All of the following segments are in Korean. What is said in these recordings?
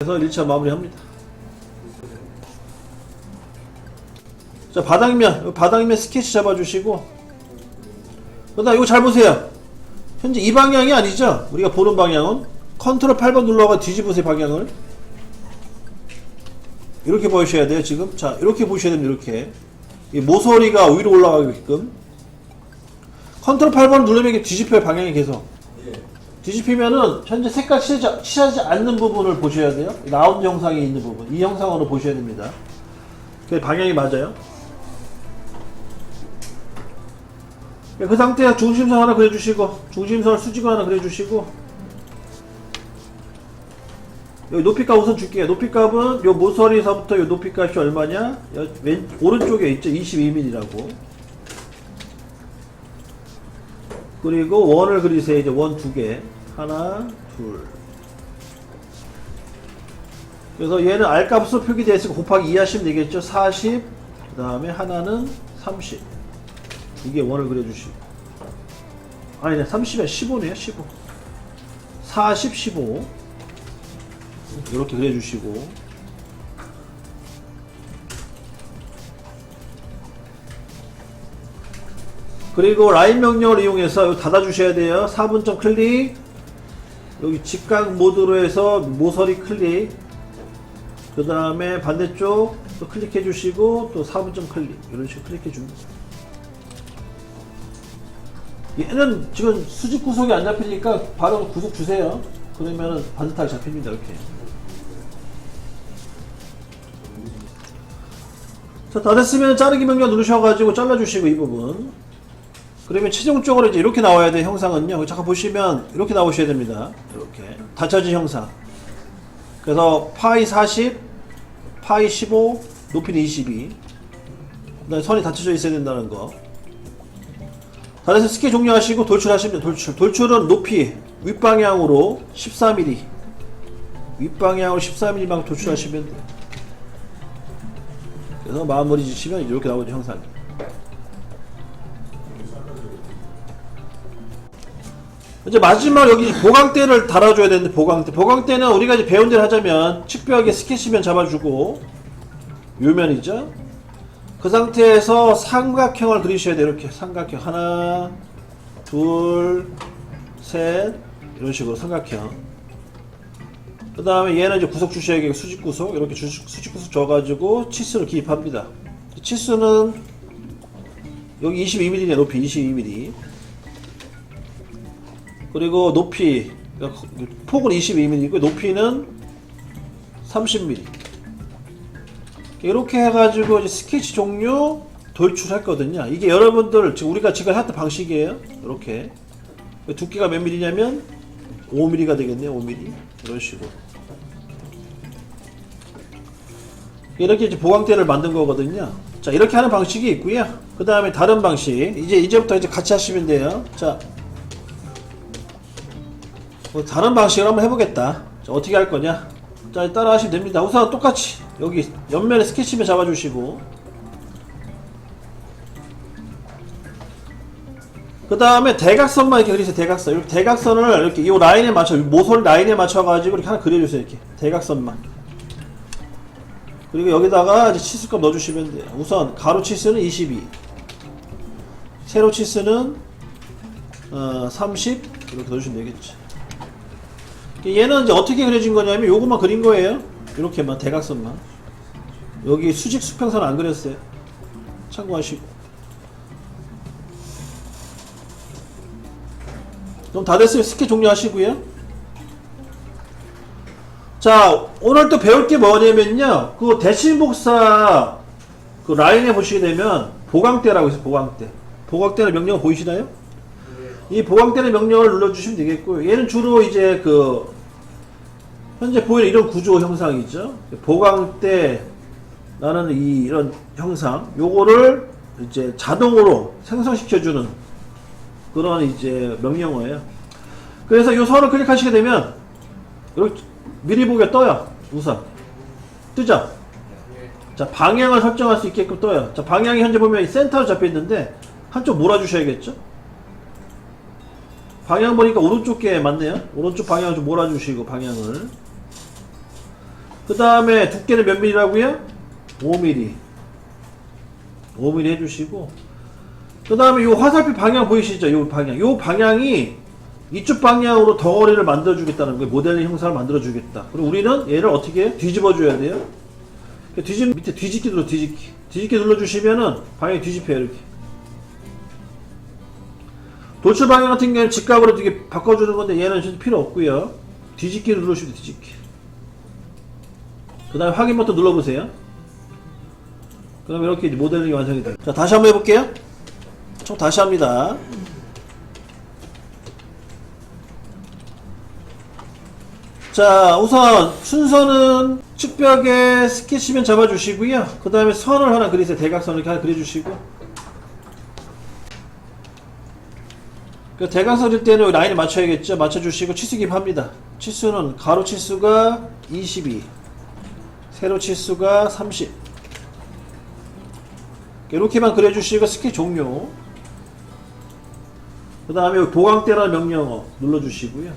그래서 1차 마무리합니다. 자, 바닥면, 바닥면 스케치 잡아주시고, 그 다음 이거 잘 보세요. 현재 이 방향이 아니죠? 우리가 보는 방향은 컨트롤 8번 눌러가 뒤집으세요, 방향을. 이렇게 보셔야 돼요, 지금. 자, 이렇게 보셔야 됩니다, 이렇게. 이 모서리가 위로 올라가게끔. 컨트롤 8번 누르면 이게 뒤집혀요, 방향이 계속. 뒤집히면은 현재 색깔 칠하지, 칠하지 않는 부분을 보셔야 돼요. 이 라운드 형상이 있는 부분. 이 형상으로 보셔야 됩니다. 그 방향이 맞아요. 그 상태에 중심선 하나 그려주시고, 중심선을 수직으로 하나 그려주시고, 여기 높이값 우선 줄게요. 높이값은 요 모서리서부터 요 높이값이 얼마냐? 여- 왼, 오른쪽에 있죠. 22mm라고. 그리고 원을 그리세요. 이제 원 두 개. 하나, 둘. 그래서 얘는 R값으로 표기되어 있으니까 곱하기 2 하시면 되겠죠. 40. 그 다음에 하나는 30. 두 개 원을 그려주시고. 아니네. 30에 15네요. 15. 40, 15. 이렇게 그려주시고. 그리고 라인 명령을 이용해서 닫아주셔야 돼요. 4분점 클릭. 여기 직각 모드로 해서 모서리 클릭. 그 다음에 반대쪽 또 클릭해 주시고 또 4분점 클릭. 이런 식으로 클릭해 줍니다. 얘는 지금 수직 구속이 안 잡히니까 바로 구속 주세요. 그러면은 반듯하게 잡힙니다. 이렇게. 자, 다 됐으면 자르기 명령 누르셔가지고 잘라주시고 이 부분. 그러면 최종적으로 이제 이렇게 나와야 돼 형상은요. 잠깐 보시면 이렇게 나오셔야 됩니다. 이렇게 닫혀진 형상. 그래서 파이 40, 파이 15, 높이는 22. 그다음에 선이 닫혀져 있어야 된다는 거. 다 돼서 스케 종료하시고 돌출하시면 돌출. 돌출은 높이 윗방향으로 14mm. 윗방향으로 14mm만 돌출하시면 돼요. 그래서 마무리 지시면 이렇게 나오죠 형상이. 이제 마지막 여기 보강대를 달아줘야 되는데 보강대. 보강대는 우리가 이제 배운 대로 하자면 측벽에 스케치면 잡아주고 요면이죠. 그 상태에서 삼각형을 그리셔야 돼요. 이렇게 삼각형 하나 둘셋 이런 식으로 삼각형. 그 다음에 얘는 이제 구석 주셔야겠고 수직 구석 이렇게 주, 수직 구석 줘가지고 치수를 기입합니다. 치수는 여기 22mm네 높이 22mm 그리고 높이 폭은 22mm이고 높이는 30mm 이렇게 해가지고 이제 스케치 종류 돌출했거든요. 이게 여러분들 지금 우리가 지금 했던 방식이에요. 이렇게. 두께가 몇 mm냐면 5mm가 되겠네요. 5mm 이런 식으로. 이렇게 이제 보강대를 만든 거거든요. 자 이렇게 하는 방식이 있고요. 그 다음에 다른 방식. 이제 이제부터 이제 같이 하시면 돼요. 자 뭐 다른 방식으로 한번 해보겠다. 자, 어떻게 할 거냐? 자, 따라 하시면 됩니다. 우선 똑같이 여기 옆면에 스케치면 잡아주시고 그 다음에 대각선만 이렇게 그리세요. 대각선. 이렇게 대각선을 이렇게 이 라인에 맞춰 모서리 라인에 맞춰가지고 이렇게 하나 그려주세요. 이렇게 대각선만. 그리고 여기다가 이제 치수값 넣어주시면 돼요. 우선 가로 치수는 22, 세로 치수는 어, 30 이렇게 넣어주시면 되겠죠. 얘는 이제 어떻게 그려진 거냐면 요것만 그린 거예요. 이렇게만 대각선만. 여기 수직 수평선 안 그렸어요. 참고하시고. 그럼 다 됐으면 스케 종료하시고요. 자, 오늘 또 배울 게 뭐냐면요. 그 대신 복사 그 라인에 보시게 되면 보강대라고 있어요. 보강대. 보강대는 명령 보이시나요? 이 보강대는 명령을 눌러주시면 되겠고요. 얘는 주로 이제 그 현재 보이는 이런 구조 형상이죠. 보강대라는 이 이런 형상, 요거를 이제 자동으로 생성시켜주는 그런 이제 명령어예요. 그래서 이 선을 클릭하시게 되면 이렇게 미리 보기가 떠요. 우선 뜨죠. 자 방향을 설정할 수 있게끔 떠요. 자 방향이 현재 보면 센터로 잡혀 있는데 한쪽 몰아주셔야겠죠. 방향 보니까 오른쪽 게 맞네요. 오른쪽 방향을 좀 몰아주시고 방향을. 그 다음에 두께는 몇 mm라고요? 5mm 5mm 해주시고 그 다음에 이 화살표 방향 보이시죠? 이 방향 이 방향이 이쪽 방향으로 덩어리를 만들어 주겠다는 거예요 모델링 형상을 만들어 주겠다 그리고 우리는 얘를 어떻게 해요? 뒤집어 줘야 돼요 뒤집 밑에 뒤집기 눌러 뒤집기 뒤집기 눌러 주시면은 방향이 뒤집혀요 이렇게 돌출 방향 같은 경우는 직각으로 되게 바꿔주는 건데 얘는 필요 없고요. 뒤집기 누르시면 뒤집기. 그 다음에 확인 버튼 눌러보세요. 그럼 이렇게 이제 모델링이 완성이 돼요. 자 다시 한번 해볼게요. 총 다시 합니다. 자 우선 순서는 측벽에 스케치면 잡아주시고요. 그 다음에 선을 하나 그리세요. 대각선을 이렇게 하나 그려주시고 그 대각선일 때는 라인을 맞춰야겠죠. 맞춰주시고 치수 기입합니다. 치수는 가로 치수가 22 세로 치수가 30 이렇게만 그려주시고 스케치 종료. 그 다음에 보강대라는 명령어 눌러주시고요.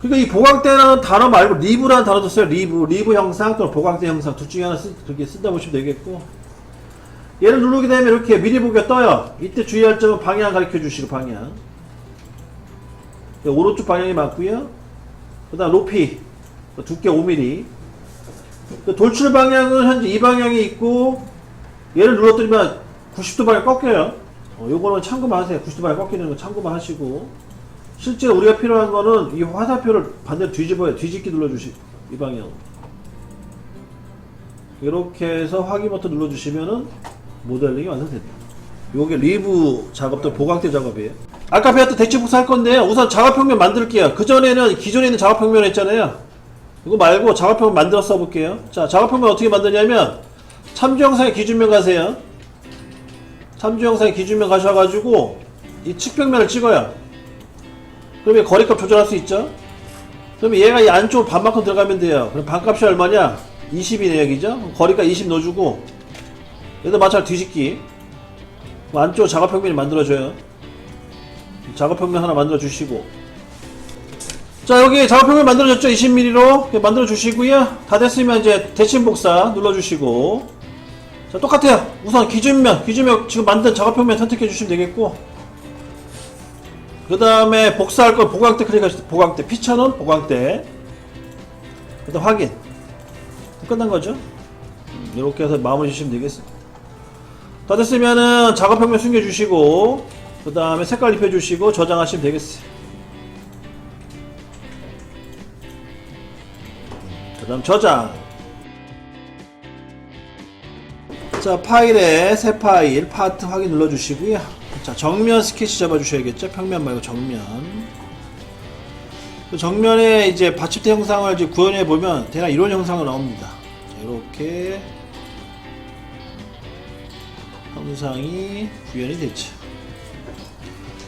그러니까 이 보강대라는 단어 말고 리브라는 단어도 써요. 리브 리브 형상 또는 보강대 형상. 둘 중에 하나 쓰, 그렇게 쓴다 보시면 되겠고. 얘를 누르게 되면 이렇게 미리 보기가 떠요. 이때 주의할 점은 방향 가르쳐 주시고 방향. 네, 오른쪽 방향이 맞고요. 그 다음 높이 두께 5mm 그 돌출 방향은 현재 이 방향이 있고 얘를 눌러드리면 90도 방향 꺾여요. 어, 요거는 참고만 하세요. 90도 방향 꺾이는 거 참고만 하시고. 실제로 우리가 필요한 거는 이 화살표를 반대로 뒤집어요. 뒤집기 눌러주시 이 방향 이렇게 해서 확인 버튼 눌러주시면은 모델링이 완성됩니다. 요게 리브 작업도 보강대 작업이에요 아까 배웠던 대치북사 할 건데요 우선 작업평면 만들게요. 그전에는 기존에 있는 작업평면 했잖아요. 이거 말고 작업평면 만들어 써볼게요. 자 작업평면 어떻게 만드냐면 참조영상의 기준면 가세요. 참조영상의 기준면 가셔가지고 이 측벽면을 찍어요. 그러면 거리값 조절할 수 있죠? 그러면 얘가 이 안쪽으로 반만큼 들어가면 돼요. 그럼 반값이 얼마냐? 20이네 여기죠? 거리가 20 넣어주고 여기다 마찬가지 뒤집기. 그 안쪽 작업평면을 만들어줘요 작업평면 하나 만들어 주시고. 자 여기 작업평면 만들어졌죠? 20mm로? 만들어 주시고요. 다 됐으면 이제 대칭 복사 눌러 주시고. 자 똑같아요. 우선 기준면 기준면 지금 만든 작업평면 선택해 주시면 되겠고. 그 다음에 복사할 거 보강대 클릭하시죠 보강대. 피처는 보강대. 그 다음 확인. 끝난 거죠? 이렇게 해서 마무리 주시면 되겠습니다. 다 됐으면은 작업평면 숨겨주시고 그 다음에 색깔 입혀주시고 저장하시면 되겠어요. 그 다음 저장. 자 파일에 새 파일 파트 확인 눌러주시고요. 자 정면 스케치 잡아주셔야겠죠? 평면 말고 정면. 그 정면에 이제 받침대 형상을 이제 구현해 보면 대략 이런 형상이 나옵니다. 자, 이렇게 형상이 구현이 됐죠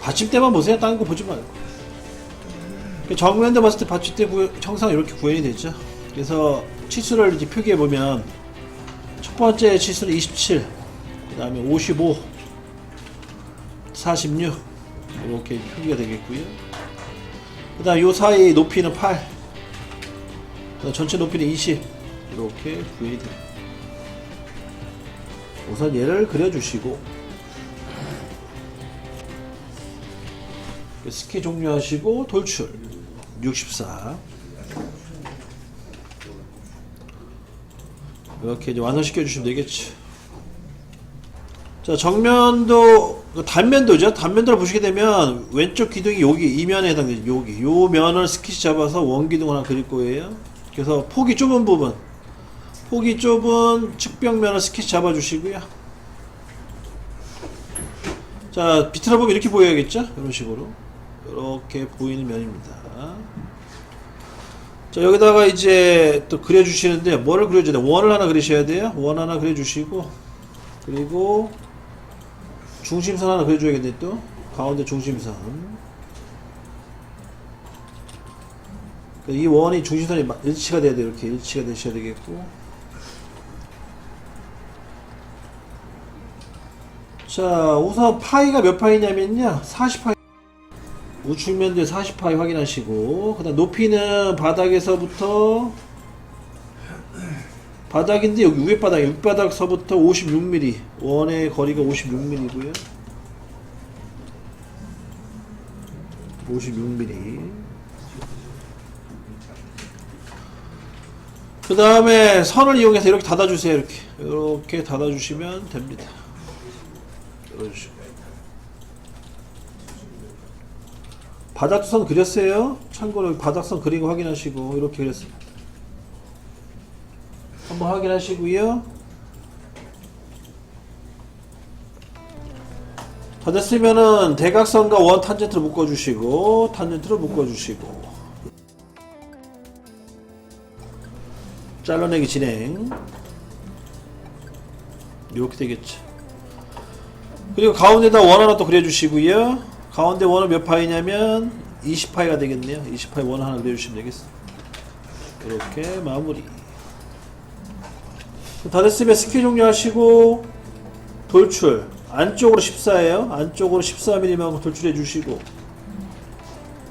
받침대만 보세요 다른 거 보지 말고 그 정면도 봤을 때 받침대 구, 형상 이렇게 구현이 됐죠 그래서 치수를 이제 표기해 보면 첫 번째 치수는 27, 그 다음에 55, 46 이렇게 표기가 되겠고요. 그 다음 요 사이 높이는 8, 그다음 전체 높이는 20 이렇게 구현이 됩니다. 우선 얘를 그려주시고 스키 종료하시고 돌출 64 이렇게 이제 완성시켜 주시면 되겠죠. 자, 정면도, 그 단면도죠. 단면도를 보시게 되면 왼쪽 기둥이 여기, 이 면에 해당되죠. 여기. 요 면을 스케치 잡아서 원기둥을 하나 그릴 거예요. 그래서 폭이 좁은 부분, 폭이 좁은 측벽면을 스케치 잡아 주시고요. 자, 비틀어 보면 이렇게 보여야겠죠? 이런 식으로. 이렇게 보이는 면입니다. 자 여기다가 이제 또 그려주시는데 뭐를 그려줘야 돼? 원을 하나 그리셔야 돼요. 원 하나 그려주시고 그리고 중심선 하나 그려줘야겠네 또 가운데 중심선 이 원이 중심선이 일치가 돼야 돼 이렇게 일치가 되셔야 되겠고 자 우선 파이가 몇 파이냐면요 40파이 우측면도에 40파이 확인하시고 그 다음 높이는 바닥에서부터 바닥인데 여기 위에 바닥, 윗바닥서부터 56mm. 원의 거리가 56mm고요. 56mm. 그 다음에 선을 이용해서 이렇게 닫아주세요. 이렇게. 이렇게 닫아주시면 됩니다. 식으로. 바닥선 그렸어요. 참고로 바닥선 그린 거 확인하시고 이렇게 그렸어요. 한번 확인하시고요. 다 됐으면은 대각선과 원 탄젠트를 묶어주시고 탄젠트를 묶어주시고 잘라내기 진행 이렇게 되겠죠. 그리고 가운데다 원 하나 또 그려주시고요. 가운데 원은 몇 파이냐면 20파이가 되겠네요. 20파이 원 하나 그려주시면 되겠습니다. 이렇게 마무리. 다 됐으면 스키 종료하시고 돌출 안쪽으로 14예요. 안쪽으로 14mm만큼 돌출해 주시고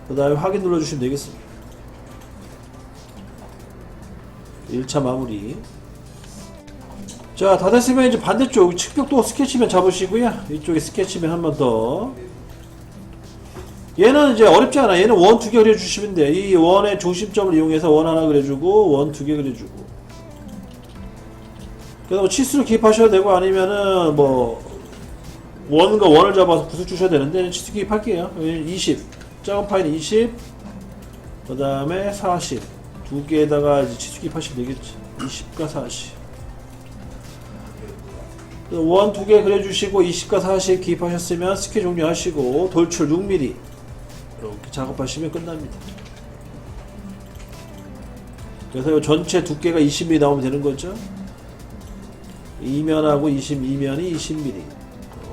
그 다음에 확인 눌러주시면 되겠습니다. 1차 마무리. 자, 다 됐으면 이제 반대쪽 측벽도 스케치면 잡으시고요. 이쪽에 스케치면 한 번 더. 얘는 이제 어렵지 않아. 얘는 원 두 개 그려주시면 돼. 이 원의 중심점을 이용해서 원 하나 그려주고, 원 두 개 그려주고. 그래서 뭐 치수를 기입하셔도 되고, 아니면은 뭐, 원과 원을 잡아서 붓을 주셔야 되는데, 치수 기입할게요. 20. 작은 파이는 20. 그 다음에 40. 두 개에다가 치수 기입하시면 되겠지. 20과 40. 원 두 개 그려주시고 20과 40 기입하셨으면 스케 종료하시고 돌출 6mm 이렇게 작업하시면 끝납니다. 그래서 이 전체 두께가 20mm 나오면 되는 거죠. 이면하고 22면이 20mm.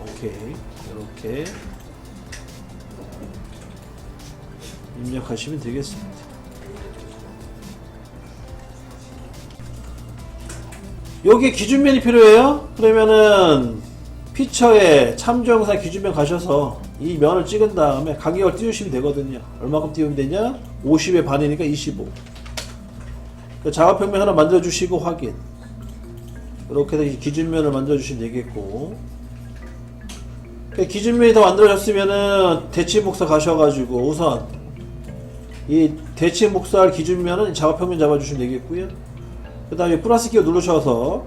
오케이 이렇게 입력하시면 되겠습니다. 여기 기준면이 필요해요. 그러면은 피처에 참조 영상 기준면 가셔서 이 면을 찍은 다음에 간격을 띄우시면 되거든요. 얼마큼 띄우면 되냐? 50의 반이니까 25. 그 작업평면 하나 만들어 주시고 확인. 이렇게 해서 이 기준면을 만들어 주시면 되겠고. 그 기준면이 다 만들어졌으면은 대치 복사 가셔가지고 우선 이 대치 복사할 기준면은 작업평면 잡아주시면 되겠고요. 그 다음에 플러스 키를 누르셔서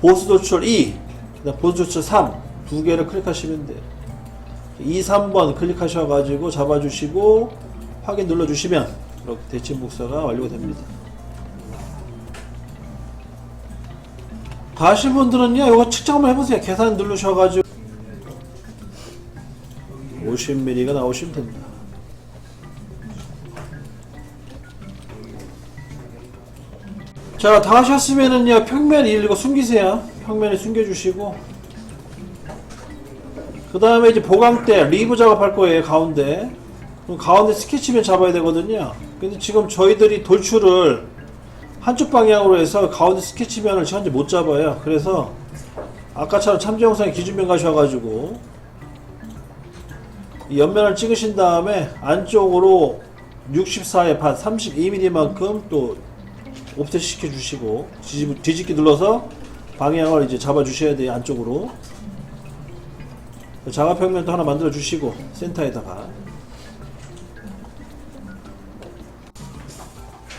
보수 도출 2, 그다음 보수 도출 3 두 개를 클릭하시면 돼요. 2, 3번 클릭하셔가지고 잡아주시고 확인 눌러주시면 이렇게 대칭 복사가 완료가 됩니다. 다 하신 분들은요, 이거 측정 한번 해보세요. 계산 누르셔가지고 50mm가 나오시면 됩니다. 자, 다 하셨으면은요, 평면 1 이거 숨기세요. 평면에 숨겨주시고. 그 다음에 이제 보강대, 리브 작업할 거예요, 가운데. 그럼 가운데 스케치면 잡아야 되거든요. 근데 지금 저희들이 돌출을 한쪽 방향으로 해서 가운데 스케치면을 현재 못 잡아요. 그래서 아까처럼 참조 영상에 기준면 가셔가지고 이 옆면을 찍으신 다음에 안쪽으로 64의 반 32mm만큼 또 옵셋 시켜 주시고 뒤집, 뒤집기 눌러서 방향을 이제 잡아 주셔야 돼요 안쪽으로 자가평면도 하나 만들어 주시고 센터에다가.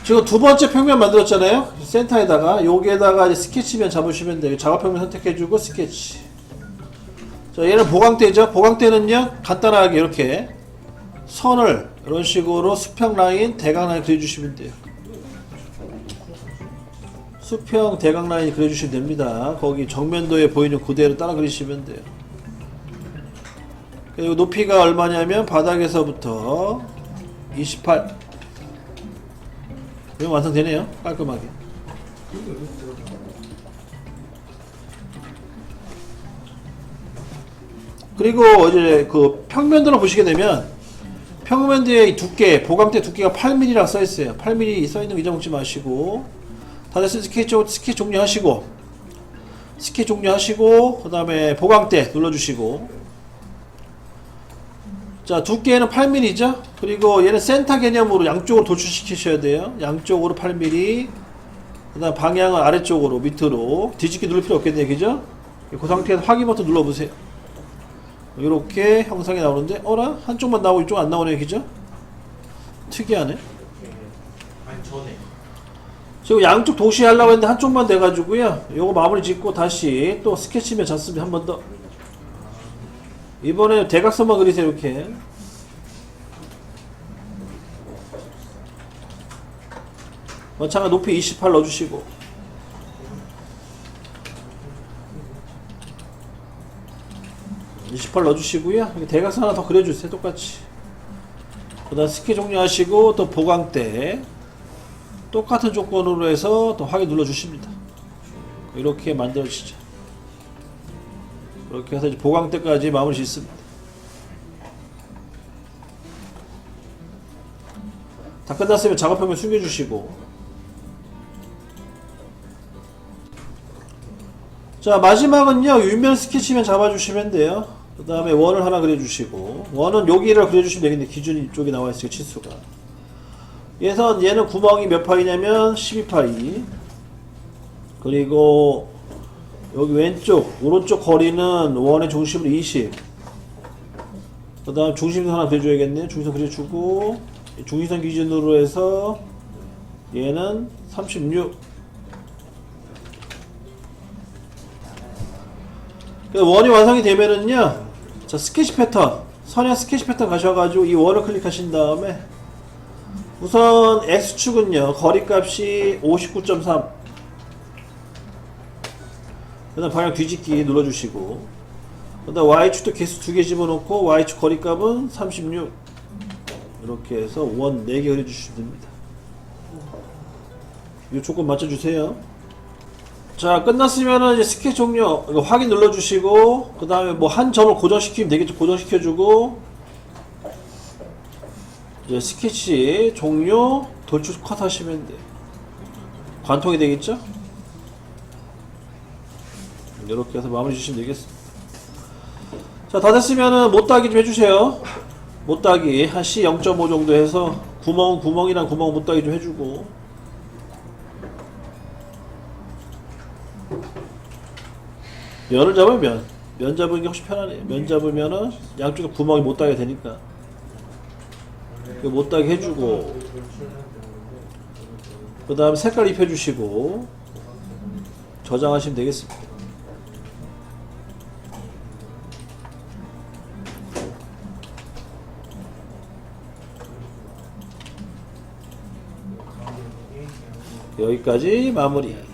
지금 두 번째 평면 만들었잖아요? 센터에다가 여기에다가 이제 스케치면 잡으시면 돼요. 자가평면 선택해 주고 스케치. 자 얘는 보강대죠? 보강대는요 간단하게 이렇게 선을 이런 식으로 수평 라인 대각 라인 그려주시면 돼요. 수평 대각 라인 그려주시면 됩니다. 거기 정면도에 보이는 그대로 따라 그리시면 돼요. 그리고 높이가 얼마냐면 바닥에서부터 28. 이거 완성되네요. 깔끔하게. 그리고 이제 그 평면도를 보시게 되면 평면도의 두께, 보강대 두께가 8mm라 써 있어요. 8mm 써 있는 거 잊어먹지 마시고 다들 스케치, 스케치 종료하시고 스케치 종료하시고 그 다음에 보강대 눌러주시고 자 두께는 8mm죠? 그리고 얘는 센터 개념으로 양쪽으로 도출시키셔야 돼요. 양쪽으로 8mm 그 다음 방향은 아래쪽으로 밑으로. 뒤집기 누를 필요 없겠네요. 그죠? 그 상태에서 확인 버튼 눌러보세요. 이렇게 형상이 나오는데 어라? 한쪽만 나오고 이쪽 안 나오네 그죠? 특이하네. 아니 전에. 지금 양쪽 동시에 하려고 했는데 한쪽만 돼가지고요. 요거 마무리 짓고 다시 또 스케치면 잡습니다. 한 번 더 이번에 대각선만 그리세요 이렇게. 원창은 높이 28 넣어주시고. (28) 넣어주시고요. 대각선 하나 더 그려주세요 똑같이. 그 다음 스케 종료하시고 또 보강대 똑같은 조건으로 해서 또 확인 눌러 주십니다. 이렇게 만들어지죠 이렇게 해서 이제 보강대까지 마무리 짓습니다. 다 끝났으면 작업표면 숨겨주시고. 자 마지막은요 윗면 스케치면 잡아주시면 돼요. 그 다음에 원을 하나 그려주시고. 원은 여기를 그려주시면 되겠네. 기준이 이쪽에 나와있어요 치수가. 얘선 얘는 구멍이 몇 파이냐면 12파이. 그리고 여기 왼쪽 오른쪽 거리는 원의 중심으로 20 그 다음 중심선 하나 그려줘야겠네 중심선 그려주고 이 중심선 기준으로 해서 얘는 36그 원이 완성이 되면은요 자 스케치 패턴 선형 스케치 패턴 가셔가지고 이 원을 클릭하신 다음에 우선 X축은요 거리값이 59.3 그 다음 방향 뒤집기 눌러주시고 그 다음 Y축도 개수 두 개 집어넣고 Y축 거리값은 36 이렇게 해서 원 4개 그려주시면 됩니다. 이 조건 맞춰주세요. 자 끝났으면은 이제 스케치 종료 이거 확인 눌러주시고 그 다음에 뭐 한 점을 고정시키면 되겠죠. 고정시켜주고 이제 스케치 종료 돌출 컷 하시면 돼. 관통이 되겠죠 이렇게 해서 마무리 주시면 되겠습니다 자 다 됐으면은 못따기 좀 해주세요 못따기 한 C 0.5 정도 해서 구멍 구멍이랑 구멍 못따기 좀 해주고 면을 잡으면 면. 면 잡는 게 훨씬 편하네요. 면 잡으면은 양쪽에 구멍이 못 닿게 되니까. 그못 닿게 해주고, 그 다음 색깔 입혀주시고, 저장하시면 되겠습니다. 여기까지 마무리.